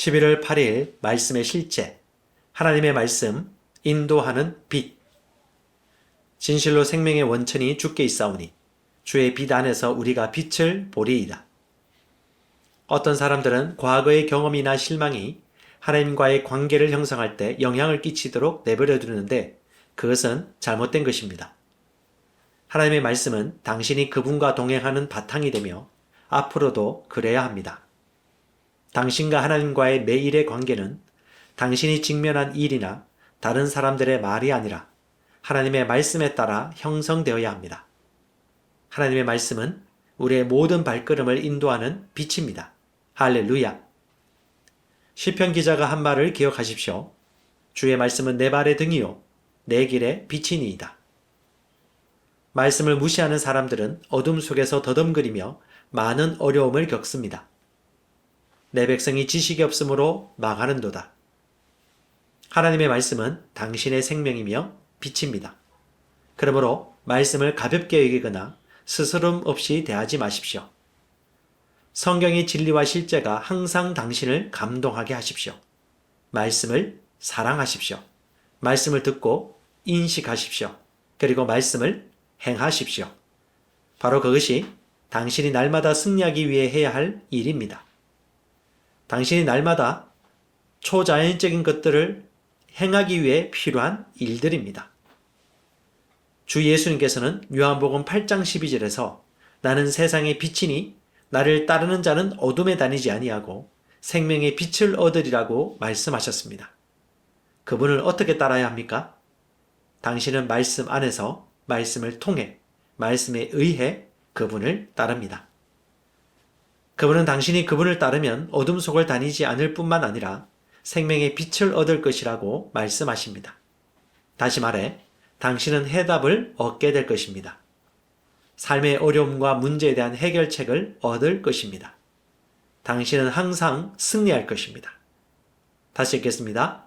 11월 8일 말씀의 실제 하나님의 말씀 인도하는 빛 진실로 생명의 원천이 주께 있사오니 주의 빛 안에서 우리가 빛을 보리이다. 어떤 사람들은 과거의 경험이나 실망이 하나님과의 관계를 형성할 때 영향을 끼치도록 내버려 두는데 그것은 잘못된 것입니다. 하나님의 말씀은 당신이 그분과 동행하는 바탕이 되며 앞으로도 그래야 합니다. 당신과 하나님과의 매일의 관계는 당신이 직면한 일이나 다른 사람들의 말이 아니라 하나님의 말씀에 따라 형성되어야 합니다. 하나님의 말씀은 우리의 모든 발걸음을 인도하는 빛입니다. 할렐루야. 시편 기자가 한 말을 기억하십시오. 주의 말씀은 내 발의 등이요 내 길의 빛이니이다. 말씀을 무시하는 사람들은 어둠 속에서 더듬거리며 많은 어려움을 겪습니다. 내 백성이 지식이 없으므로 망하는도다. 하나님의 말씀은 당신의 생명이며 빛입니다. 그러므로 말씀을 가볍게 여기거나 스스럼 없이 대하지 마십시오. 성경의 진리와 실제가 항상 당신을 감동하게 하십시오. 말씀을 사랑하십시오. 말씀을 듣고 인식하십시오. 그리고 말씀을 행하십시오. 바로 그것이 당신이 날마다 승리하기 위해 해야 할 일입니다. 당신이 날마다 초자연적인 것들을 행하기 위해 필요한 일들입니다. 주 예수님께서는 요한복음 8장 12절에서 나는 세상의 빛이니 나를 따르는 자는 어둠에 다니지 아니하고 생명의 빛을 얻으리라고 말씀하셨습니다. 그분을 어떻게 따라야 합니까? 당신은 말씀 안에서 말씀을 통해 말씀에 의해 그분을 따릅니다. 그분은 당신이 그분을 따르면 어둠 속을 다니지 않을 뿐만 아니라 생명의 빛을 얻을 것이라고 말씀하십니다. 다시 말해, 당신은 해답을 얻게 될 것입니다. 삶의 어려움과 문제에 대한 해결책을 얻을 것입니다. 당신은 항상 승리할 것입니다. 다시 읽겠습니다.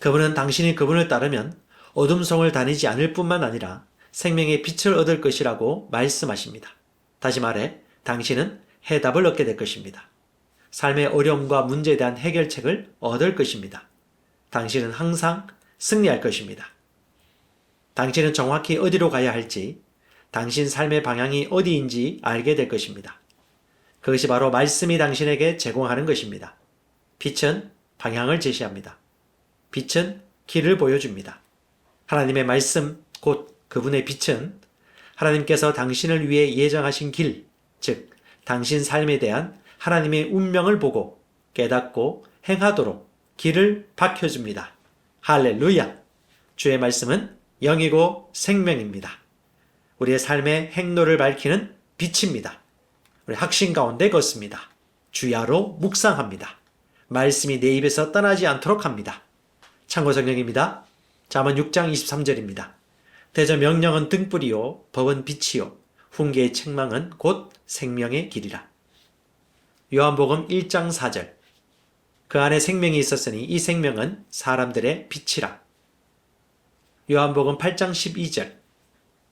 그분은 당신이 그분을 따르면 어둠 속을 다니지 않을 뿐만 아니라 생명의 빛을 얻을 것이라고 말씀하십니다. 다시 말해, 당신은 해답을 얻게 될 것입니다. 삶의 어려움과 문제에 대한 해결책을 얻을 것입니다. 당신은 항상 승리할 것입니다. 당신은 정확히 어디로 가야 할지, 당신 삶의 방향이 어디인지 알게 될 것입니다. 그것이 바로 말씀이 당신에게 제공하는 것입니다. 빛은 방향을 제시합니다. 빛은 길을 보여줍니다. 하나님의 말씀, 곧 그분의 빛은 하나님께서 당신을 위해 예정하신 길, 즉, 당신 삶에 대한 하나님의 운명을 보고 깨닫고 행하도록 길을 밝혀줍니다. 할렐루야! 주의 말씀은 영이고 생명입니다. 우리의 삶의 행로를 밝히는 빛입니다. 우리 학신 가운데 걷습니다. 주야로 묵상합니다. 말씀이 내 입에서 떠나지 않도록 합니다. 참고 성경입니다. 잠언 6장 23절입니다. 대저 명령은 등불이요 법은 빛이요 훈계의 책망은 곧 생명의 길이라. 요한복음 1장 4절 그 안에 생명이 있었으니 이 생명은 사람들의 빛이라. 요한복음 8장 12절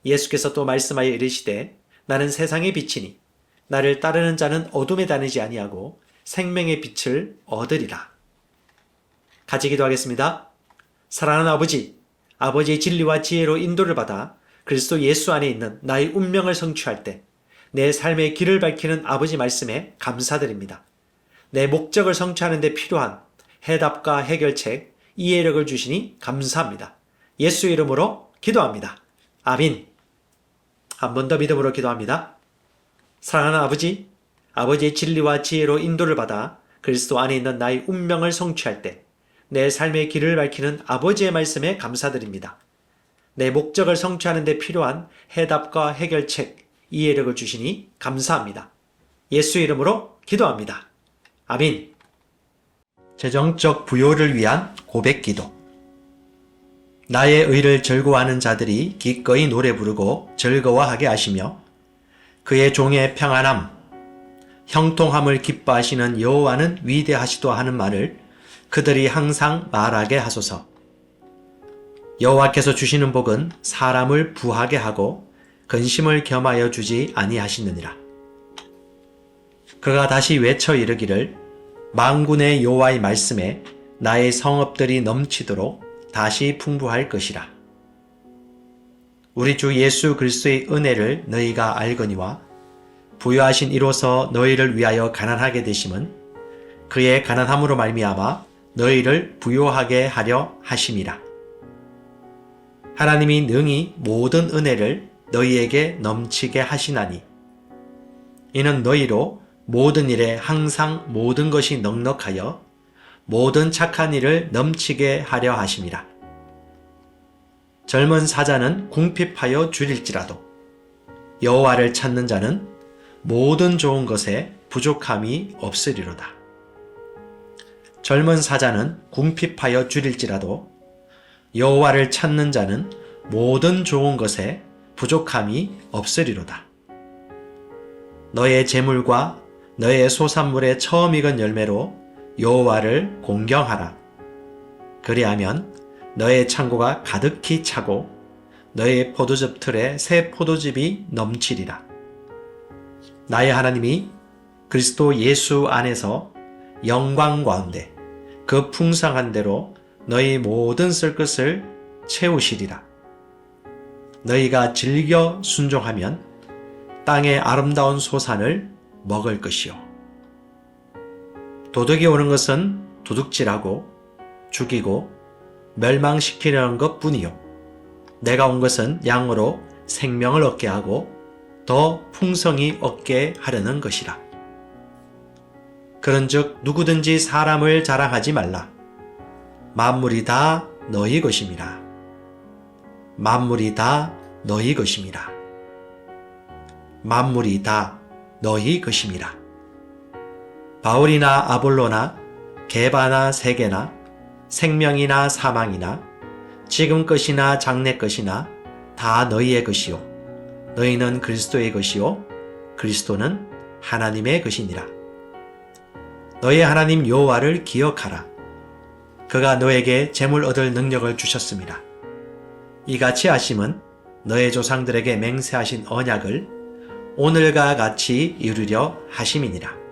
예수께서 또 말씀하여 이르시되 나는 세상의 빛이니 나를 따르는 자는 어둠에 다니지 아니하고 생명의 빛을 얻으리라. 같이 기도하겠습니다. 사랑하는 아버지, 아버지의 진리와 지혜로 인도를 받아 그리스도 예수 안에 있는 나의 운명을 성취할 때 내 삶의 길을 밝히는 아버지 말씀에 감사드립니다. 내 목적을 성취하는 데 필요한 해답과 해결책, 이해력을 주시니 감사합니다. 예수 이름으로 기도합니다. 아민. 한 번 더 믿음으로 기도합니다. 사랑하는 아버지, 아버지의 진리와 지혜로 인도를 받아 그리스도 안에 있는 나의 운명을 성취할 때 내 삶의 길을 밝히는 아버지의 말씀에 감사드립니다. 내 목적을 성취하는 데 필요한 해답과 해결책, 이해력을 주시니 감사합니다. 예수 이름으로 기도합니다. 아민. 재정적 부요를 위한 고백 기도. 나의 의를 즐거워하는 자들이 기꺼이 노래 부르고 즐거워하게 하시며 그의 종의 평안함, 형통함을 기뻐하시는 여호와는 위대하시도 하는 말을 그들이 항상 말하게 하소서. 여호와께서 주시는 복은 사람을 부하게 하고 근심을 겸하여 주지 아니하시느니라. 그가 다시 외쳐 이르기를 망군의 여호와의 말씀에 나의 성업들이 넘치도록 다시 풍부할 것이라. 우리 주 예수 그리스도의 은혜를 너희가 알거니와 부여하신 이로서 너희를 위하여 가난하게 되심은 그의 가난함으로 말미암아 너희를 부요하게 하려 하심이라. 하나님이 능히 모든 은혜를 너희에게 넘치게 하시나니 이는 너희로 모든 일에 항상 모든 것이 넉넉하여 모든 착한 일을 넘치게 하려 하심이라. 젊은 사자는 궁핍하여 줄일지라도 여호와를 찾는 자는 모든 좋은 것에 부족함이 없으리로다. 젊은 사자는 궁핍하여 줄일지라도 여호와를 찾는 자는 모든 좋은 것에 부족함이 없으리로다. 너의 재물과 너의 소산물의 처음 익은 열매로 여호와를 공경하라. 그리하면 너의 창고가 가득히 차고 너의 포도즙 틀에 새 포도즙이 넘치리라. 나의 하나님이 그리스도 예수 안에서 영광 가운데 그 풍성한 대로 너희 모든 쓸 것을 채우시리라. 너희가 즐겨 순종하면 땅의 아름다운 소산을 먹을 것이요. 도둑이 오는 것은 도둑질하고 죽이고 멸망시키려는 것 뿐이요. 내가 온 것은 양으로 생명을 얻게 하고 더 풍성히 얻게 하려는 것이라. 그런즉 누구든지 사람을 자랑하지 말라. 만물이 다 너희 것임이라. 만물이 다 너희 것임이라. 만물이 다 너희 것임이라. 바울이나 아볼로나 개바나 세계나 생명이나 사망이나 지금 것이나 장래 것이나 다 너희의 것이요 너희는 그리스도의 것이요 그리스도는 하나님의 것이니라. 너희 하나님 여호와를 기억하라. 그가 너에게 재물 얻을 능력을 주셨습니다. 이같이 하심은 너의 조상들에게 맹세하신 언약을 오늘과 같이 이루려 하심이니라.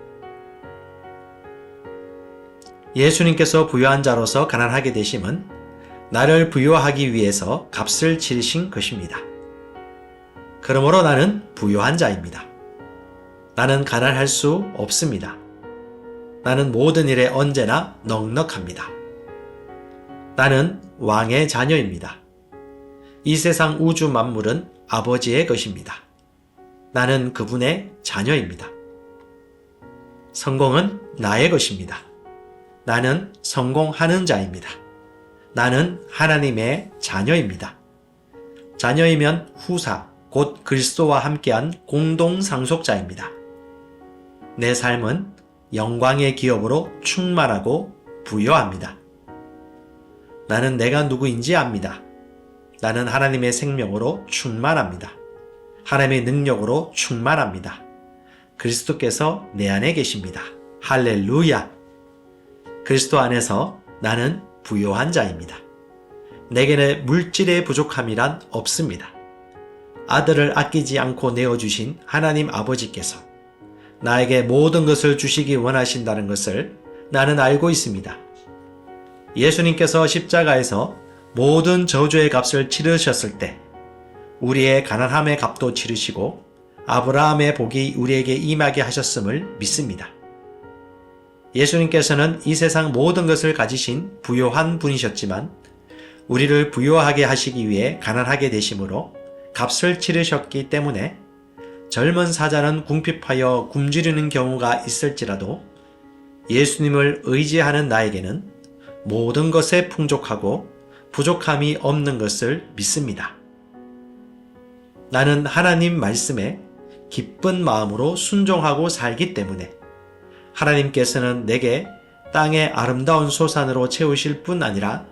예수님께서 부유한 자로서 가난하게 되심은 나를 부유하기 위해서 값을 치르신 것입니다. 그러므로 나는 부유한 자입니다. 나는 가난할 수 없습니다. 나는 모든 일에 언제나 넉넉합니다. 나는 왕의 자녀입니다. 이 세상 우주 만물은 아버지의 것입니다. 나는 그분의 자녀입니다. 성공은 나의 것입니다. 나는 성공하는 자입니다. 나는 하나님의 자녀입니다. 자녀이면 후사, 곧 그리스도와 함께한 공동 상속자입니다. 내 삶은 영광의 기업으로 충만하고 부여합니다. 나는 내가 누구인지 압니다. 나는 하나님의 생명으로 충만합니다. 하나님의 능력으로 충만합니다. 그리스도께서 내 안에 계십니다. 할렐루야! 그리스도 안에서 나는 부요한 자입니다. 내게는 물질의 부족함이란 없습니다. 아들을 아끼지 않고 내어주신 하나님 아버지께서 나에게 모든 것을 주시기 원하신다는 것을 나는 알고 있습니다. 예수님께서 십자가에서 모든 저주의 값을 치르셨을 때 우리의 가난함의 값도 치르시고 아브라함의 복이 우리에게 임하게 하셨음을 믿습니다. 예수님께서는 이 세상 모든 것을 가지신 부요한 분이셨지만 우리를 부요하게 하시기 위해 가난하게 되심으로 값을 치르셨기 때문에 젊은 사자는 궁핍하여 굶주리는 경우가 있을지라도 예수님을 의지하는 나에게는 모든 것에 풍족하고 부족함이 없는 것을 믿습니다. 나는 하나님 말씀에 기쁜 마음으로 순종하고 살기 때문에 하나님께서는 내게 땅의 아름다운 소산으로 채우실 뿐 아니라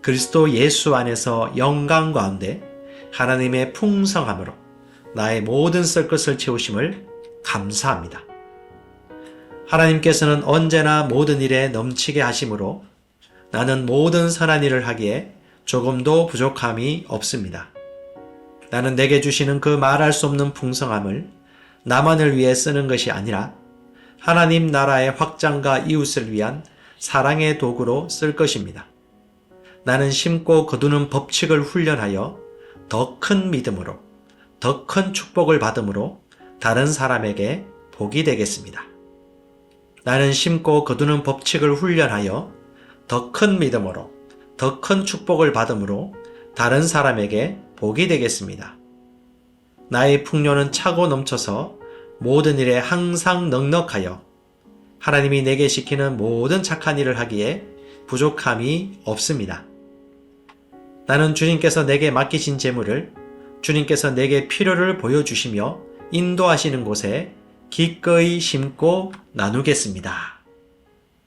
그리스도 예수 안에서 영광 가운데 하나님의 풍성함으로 나의 모든 쓸 것을 채우심을 감사합니다. 하나님께서는 언제나 모든 일에 넘치게 하심으로 나는 모든 선한 일을 하기에 조금도 부족함이 없습니다. 나는 내게 주시는 그 말할 수 없는 풍성함을 나만을 위해 쓰는 것이 아니라 하나님 나라의 확장과 이웃을 위한 사랑의 도구로 쓸 것입니다. 나는 심고 거두는 법칙을 훈련하여 더 큰 믿음으로, 더 큰 축복을 받음으로 다른 사람에게 복이 되겠습니다. 나는 심고 거두는 법칙을 훈련하여 더 큰 믿음으로, 더 큰 축복을 받음으로 다른 사람에게 복이 되겠습니다. 나의 풍요는 차고 넘쳐서 모든 일에 항상 넉넉하여 하나님이 내게 시키는 모든 착한 일을 하기에 부족함이 없습니다. 나는 주님께서 내게 맡기신 재물을 주님께서 내게 필요를 보여주시며 인도하시는 곳에 기꺼이 심고 나누겠습니다.